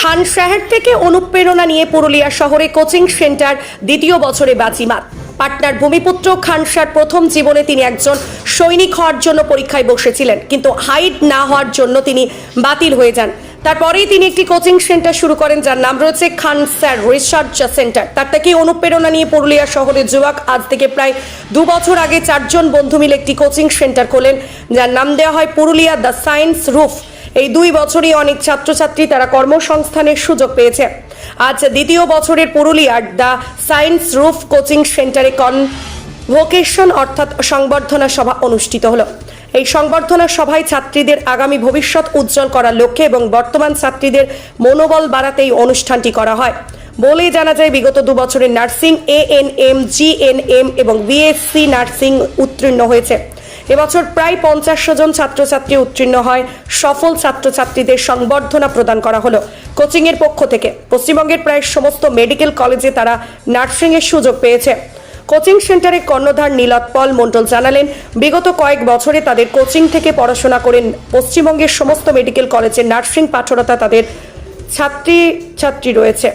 খান শহর থেকে অনুপ্রেরণা নিয়ে পুরুলিয়া শহরে কোচিং সেন্টার দ্বিতীয় বছরে বাজিমাত। পাটনার ভূমিপুত্র খানসার প্রথম জীবনে তিনি একজন সৈনিক হওয়ার জন্য পরীক্ষায় বসেছিলেন, কিন্তু হাইট না হওয়ার জন্য তিনি বাতিল হয়ে যান। তারপরেই তিনি একটি কোচিং সেন্টার শুরু করেন, যার নাম রয়েছে খান স্যার রিসার্চ সেন্টার। তার থেকে অনুপ্রেরণা নিয়ে পুরুলিয়া শহরের যুবক আজ থেকে প্রায় দু বছর আগে চারজন বন্ধু মিলে একটি কোচিং সেন্টার খোলেন, যার নাম দেওয়া হয় পুরুলিয়া দ্য সায়েন্স রুফ। এই দুই বছরই অনেক ছাত্রছাত্রী তারা কর্মসংস্থানের সুযোগ পেয়েছে। আজ দ্বিতীয় বছরের পুরুলিয়ার দ্য সায়েন্স রুফ কোচিং সেন্টারে কন ভোকেশন অর্থাৎ সংবর্ধনা সভা অনুষ্ঠিত হলো। এই সংবর্ধনা সভায় ছাত্রীদের আগামী ভবিষ্যৎ উজ্জ্বল করার লক্ষ্যে এবং বর্তমান ছাত্রীদের মনোবল বাড়াতে এই অনুষ্ঠানটি করা হয়। বলে জানা যায়, বিগত দু বছরের nursing, A N M, G N M এবং বিএসসি নার্সিং উত্তীর্ণ হয়েছে। এবছর প্রায় পঞ্চাশ জন ছাত্রছাত্রী উত্তীর্ণ হয়। সফল ছাত্রছাত্রীদের সংবর্ধনা প্রদান করা হলো কোচিংয়ের পক্ষ থেকে। পশ্চিমবঙ্গের প্রায় সমস্ত মেডিকেল কলেজে তারা নার্সিংয়ের সুযোগ পেয়েছে। কোচিং সেন্টারের কর্ণধার নীলৎপল মণ্ডল জানালেন, বিগত কয়েক বছরে তাদের কোচিং থেকে পড়াশোনা করেন পশ্চিমবঙ্গের সমস্ত মেডিকেল কলেজে নার্সিং পাঠরতা তাদের ছাত্রী ছাত্রী রয়েছে।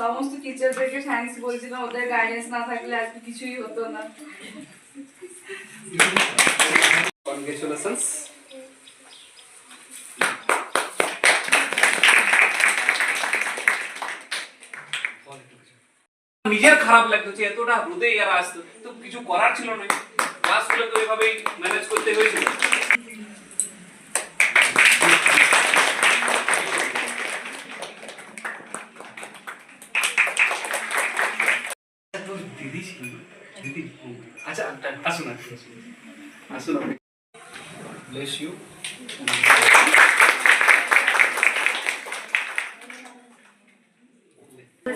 সমস্ত টিচারদেরকে থ্যাঙ্কস বলছিলাম ওদের গাইডেন্স না থাকলে আজকে কিছুই হতো না। কনগ্রেচুলেশনস নিজের খারাপ লাগতো যে এতটা রোদে এরা আসতো। তো কিছু করার ছিল না। ক্লাসগুলো তো এভাবেই ম্যানেজ করতে হয়েছিল দিদি ছিল আচ্ছা আসুন আসুন আসুন। ব্লেস ইউ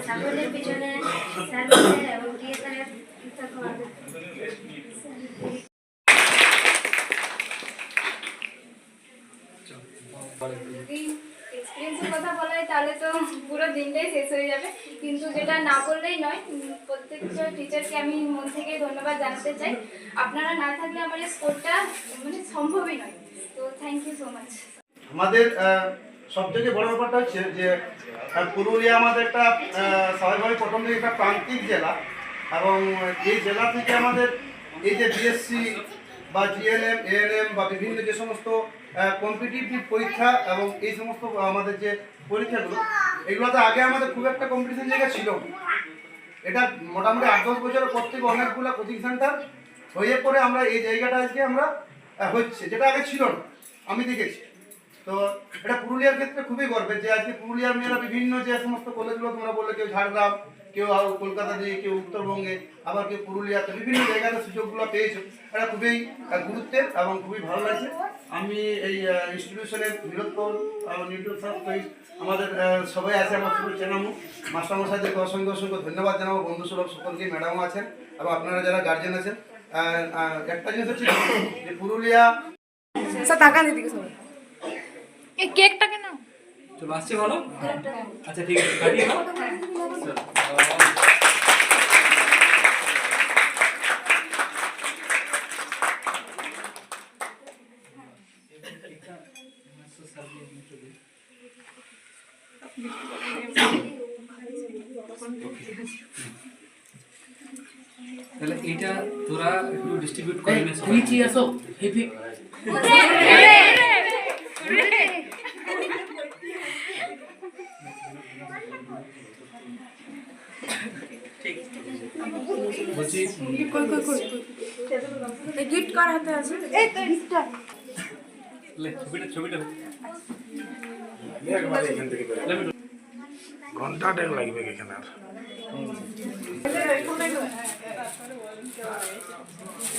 ছাগলের পিছনে সার্ভিসের এবং টিএসআরের যদি এক্সপিরিয়েন্সের কথা বলা হয় তাহলে তো পুরো দিনটাই শেষ হয়ে যাবে। কিন্তু যেটা না বললেই নয়, প্রত্যেকটা টিচারকে আমি মন থেকে ধন্যবাদ জানাতে চাই। আপনারা না থাকলে আমার স্পোর্টটা মানে সম্ভবই নয়। তো থ্যাংক ইউ সো মাচ আমাদের সব থেকে বড় ব্যাপারটা হচ্ছে যে পুরুলিয়া আমাদের একটা স্বাভাবিকভাবে প্রথম থেকে একটা প্রান্তিক জেলা। এবং এই জেলা থেকে আমাদের এই যে বিএসসি বা জিএনএম এএনএম বা বিভিন্ন যে সমস্ত কম্পিটিটিভ পরীক্ষা এবং এই সমস্ত আমাদের যে পরীক্ষাগুলো, এগুলোতে আগে আমাদের খুব একটা কম্পিটিশন জায়গা ছিল এটা মোটামুটি আট দশ বছরের পর থেকে অনেকগুলো কোচিং সেন্টার হয়ে পরে আমরা এই জায়গাটা আজকে আমরা হচ্ছে, যেটা আগে ছিল না, আমি দেখেছি। তো এটা পুরুলিয়ার ক্ষেত্রে খুবই গর্বের যে আজকে পুরুলিয়ার মেয়েরা বিভিন্ন যে সমস্ত কলেজগুলো তোমরা বললে, কেউ ঝাড়গ্রাম কেউ আর কলকাতা দিয়ে কেউ উত্তরবঙ্গে আবার কেউ পুরুলিয়াতে বিভিন্ন জায়গাতে সুযোগগুলো পেয়েছ। এটা খুবই গুরুত্বের এবং খুবই ভালো লাগছে। আমি এই ইনস্টিটিউশনের নিউট্রিশন আমাদের সবাই আছে আমার শুধু চেনামু। মাস্টারমশাইদেরকে অসংখ্য অসংখ্য ধন্যবাদ জানাব। বন্ধু সুলভ সকলকে ম্যাডামও আছেন এবং আপনারা যারা গার্জেন আছেন। একটা জিনিস হচ্ছে যে পুরুলিয়া স্যার টাকা দিদি সবাই। এই কেকটাকে না চলো আসছে ভালো আচ্ছা ঠিক আছে কাটিয়ে নাও। তাহলে এটা তোরা একটু ডিস্ট্রিবিউট করে নে সবাই আসো হেভি। গিফট কার হাতে আছে? এই তো গিফটটা লে, ছবিটা ছবিটা। ঘণ্টা টাইম লাগবে এখানে আর।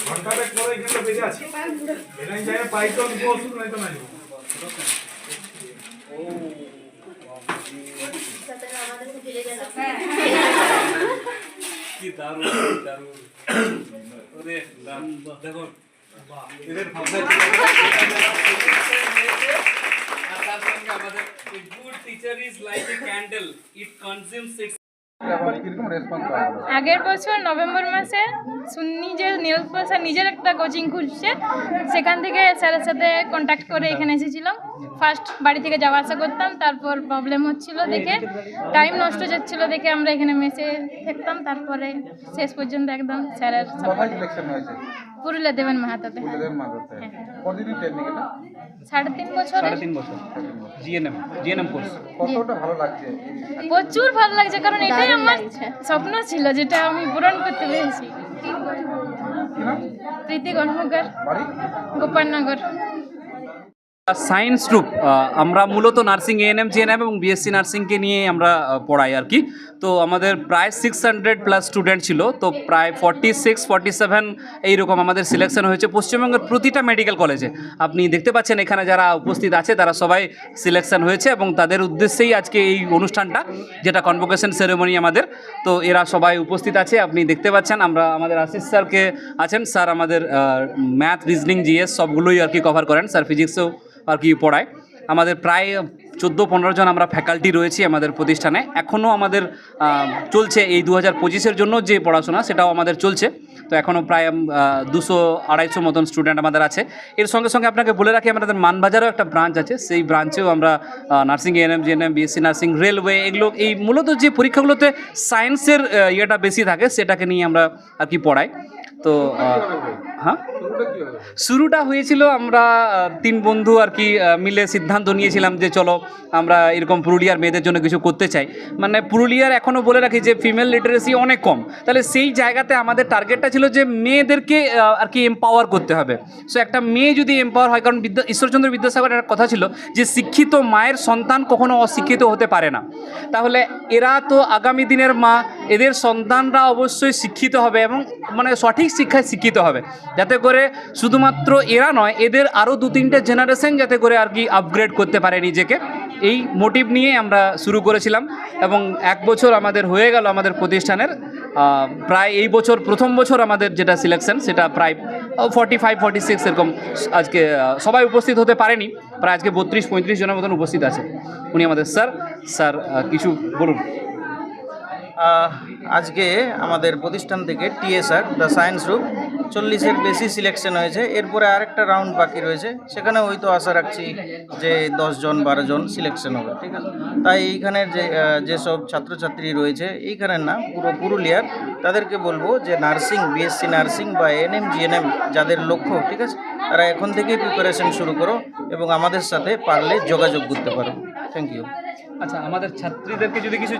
ঘণ্টা টাইম পরে এখানে বেজে আছে। এখানে বসুন নাই তো নাই। কি দারুণ দারুণ ওরে দারুণ দেখো এদের ভাবনা আর তার সঙ্গে আমাদের good teacher is like a candle it consumes its আগের বছর নভেম্বর মাসে যে নীলপল স্যার নিজের একটা কোচিং খুলছে সেখান থেকে স্যারের সাথে কন্ট্যাক্ট করে এখানে এসেছিলাম। ফার্স্ট বাড়ি থেকে যাওয়া আসা করতাম তারপর প্রবলেম হচ্ছিল দেখে টাইম নষ্ট যাচ্ছিল দেখে আমরা এখানে মেসে থাকতাম তারপরে শেষ পর্যন্ত একদম স্যারের। পুরুলিয়া দেবেন মাহাতাতে। সাড়ে তিন বছর সাড়ে তিন বছর। জিএনএম জিএনএম কোর্স কতটা ভালো লাগছে? প্রচুর ভালো লাগছে কারণ এটাই আমার স্বপ্ন ছিল যেটা আমি পূরণ করতে পেরেছি। প্রীতি কর্মকার গোপালনগর। সায়েন্স গ্রুপ আমরা মূলত নার্সিং এএনএম জিএনএম এবং বিএসসি নার্সিংকে নিয়ে আমরা পড়াই আর কি। তো আমাদের প্রায় সিক্স হান্ড্রেড প্লাস স্টুডেন্ট ছিল, তো প্রায় ফর্টি সিক্স ফর্টি সেভেন এইরকম আমাদের সিলেকশন হয়েছে পশ্চিমবঙ্গের প্রতিটা মেডিকেল কলেজে আপনি দেখতে পাচ্ছেন এখানে যারা উপস্থিত আছে, তারা সবাই সিলেকশন হয়েছে এবং তাদের উদ্দেশ্যেই আজকে এই অনুষ্ঠানটা, যেটা কনভোকেশন সেরেমনি আমাদের। তো এরা সবাই উপস্থিত আছে, আপনি দেখতে পাচ্ছেন আমরা, আমাদের আশিস স্যারকে আছেন। স্যার আমাদের ম্যাথ রিজনিং জিএস সবগুলোই আর কি কভার করেন। স্যার ফিজিক্সেও আর কি পড়ায়। আমাদের প্রায় চোদ্দ পনেরো জন আমরা ফ্যাকাল্টি রয়েছি আমাদের প্রতিষ্ঠানে। এখনও আমাদের চলছে এই দু হাজার পঁচিশের জন্য যে পড়াশোনা, সেটাও আমাদের চলছে। তো এখনও প্রায় দুশো আড়াইশো মতন স্টুডেন্ট আমাদের আছে। এর সঙ্গে সঙ্গে আপনাকে বলে রাখি, আমাদের মানবাজারেও একটা ব্রাঞ্চ আছে। সেই ব্রাঞ্চেও আমরা nursing ANM GNM BSc nursing railway এগুলো, এই মূলত যে পরীক্ষাগুলোতে সায়েন্সের ইয়েটা বেশি থাকে, সেটাকে নিয়ে আমরা আর কি পড়াই। তো হ্যাঁ? শুরুটা হয়েছিল আমরা তিন বন্ধু আর কি মিলে সিদ্ধান্ত নিয়েছিলাম যে চলো আমরা এরকম পুরুলিয়ার মেয়েদের জন্য কিছু করতে চাই। মানে পুরুলিয়ার এখনও বলে রাখি যে ফিমেল লিটারেসি অনেক কম। তাহলে সেই জায়গাতে আমাদের টার্গেটটা ছিল যে মেয়েদেরকে আর কি এম্পাওয়ার করতে হবে। সো একটা মেয়ে যদি এম্পাওয়ার হয় কারণ বিদ্যা ঈশ্বরচন্দ্র বিদ্যাসাগরের একটা কথা ছিল যে শিক্ষিত মায়ের সন্তান কখনো অশিক্ষিত হতে পারে না। তাহলে এরা তো আগামী দিনের মা এদের সন্তানরা অবশ্যই শিক্ষিত হবে এবং মানে সঠিক শিক্ষায় শিক্ষিত হবে। যাতে করে শুধুমাত্র এরা নয়, এদের আরও দু তিনটে জেনারেশন যাতে করে আর কি আপগ্রেড করতে পারে নিজেকে। এই মোটিভ নিয়ে আমরা শুরু করেছিলাম এবং এক বছর আমাদের হয়ে গেল আমাদের প্রতিষ্ঠানের। প্রায় এই বছর, প্রথম বছর আমাদের যেটা সিলেকশন সেটা প্রায় ফর্টি ফাইভ ফর্টি সিক্স এরকম আজকে সবাই উপস্থিত হতে পারেনি, প্রায় আজকে বত্রিশ, পঁয়ত্রিশ জনের মতন উপস্থিত আছে। উনি আমাদের স্যার স্যার কিছু বলুন। আজকে আমাদের প্রতিষ্ঠান থেকে টিএসআর দ্য সায়েন্স গ্রুপ চল্লিশের বেশি সিলেকশন হয়েছে। এরপরে আরেকটা রাউন্ড বাকি রয়েছে। সেখানে হয়তো আশা রাখছি যে দশজন বারো জন সিলেকশন হবে, ঠিক আছে? তাই এইখানের যে যেসব ছাত্রছাত্রী রয়েছে, এইখানের না পুরো পুরুলিয়ার, তাদেরকে বলব যে নার্সিং বিএসসি নার্সিং বা এনএম জিএনএম যাদের লক্ষ্য, ঠিক আছে? তারা এখন থেকেই প্রিপারেশন শুরু করো এবং আমাদের সাথে পারলে যোগাযোগ করতে পারো। থ্যাংক ইউ আচ্ছা আমাদের ছাত্রীদেরকে যদি কিছু